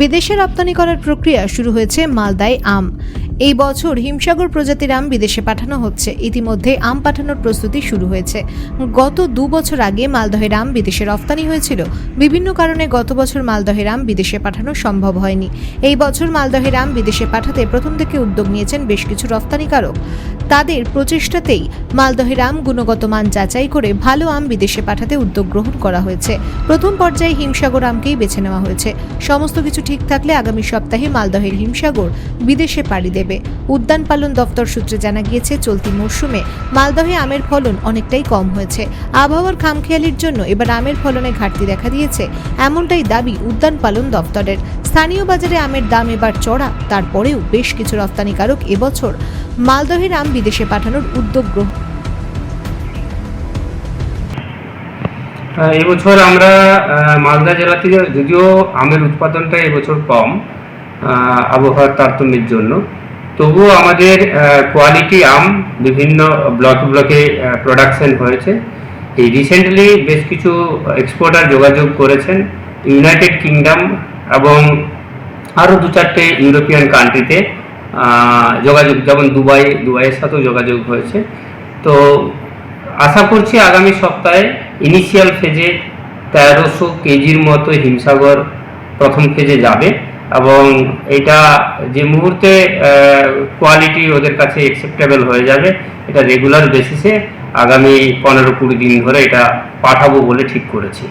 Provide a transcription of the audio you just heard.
বিদেশে রপ্তানি করার প্রক্রিয়া শুরু হয়েছে মালদায় আম। এই বছর হিমসাগর প্রজাতির আম বিদেশে পাঠানো হচ্ছে। ইতিমধ্যে আম পাঠানোর প্রস্তুতি শুরু হয়েছে। গত দু বছর আগে মালদহের আম বিদেশে রপ্তানি হয়েছিল। বিভিন্ন কারণে গত বছর মালদহের আম বিদেশে পাঠানো সম্ভব হয়নি। এই বছর মালদহের আম বিদেশে পাঠাতে প্রথম থেকে উদ্যোগ নিয়েছেন বেশ কিছু রপ্তানিকারক। তাদের প্রচেষ্টাতেই মালদহের আম গুণগত মান যাচাই করে ভালো আম বিদেশে পাঠাতে উদ্যোগ গ্রহণ করা হয়েছে। প্রথম পর্যায়ে হিমসাগর আমকেই বেছে নেওয়া হয়েছে। সমস্ত কিছু ঠিক থাকলে আগামী সপ্তাহে মালদহের হিমসাগর বিদেশে পাড়ি দেবে। উদ্যান পালন দপ্তর সূত্রে জানা গিয়েছে, চলতি মরশুমে মালদহে আমের ফলন অনেকটাই কম হয়েছে। আবহাওয়ার খামখেয়ালির জন্য এবার আমের ফলনে ঘাটতি দেখা দিয়েছে। এমনটাই দাবি উদ্যান পালন দপ্তরের। স্থানীয় বাজারে আমের দাম এবার চড়া। তারপরেও বেশ কিছু রপ্তানিকারক এবছর মালদহের আম বিদেশে পাঠানোর উদ্যোগ গ্রহণ এবছর আমরা মালদা জেলা থেকে যদিও আমের উৎপাদনটা এবছর কম আবহাওয়ার তারতম্যের জন্য, তবুও আমাদের কোয়ালিটি আম বিভিন্ন ব্লকে ব্লকে প্রোডাকশন হয়েছে। এই রিসেন্টলি বেশ কিছু এক্সপোর্টার যোগাযোগ করেছেন। ইউনাইটেড কিংডম এবং আরও দু চারটে ইউরোপিয়ান কান্ট্রিতে যোগাযোগ, যেমন দুবাই, দুবাইয়ের সাথেও যোগাযোগ হয়েছে। তো আশা করছি আগামী সপ্তাহে ইনিশিয়াল ফেজে তেরোশো কেজির মতো হিমসাগর প্রথম ফেজে যাবে এবং এটা যে মুহূর্তে কোয়ালিটি ওদের কাছে অ্যাকসেপ্টেবল হয়ে যাবে, এটা রেগুলার বেসিসে আগামী পনেরো কুড়ি দিন ধরে এটা পাঠাবো বলে ঠিক করেছি।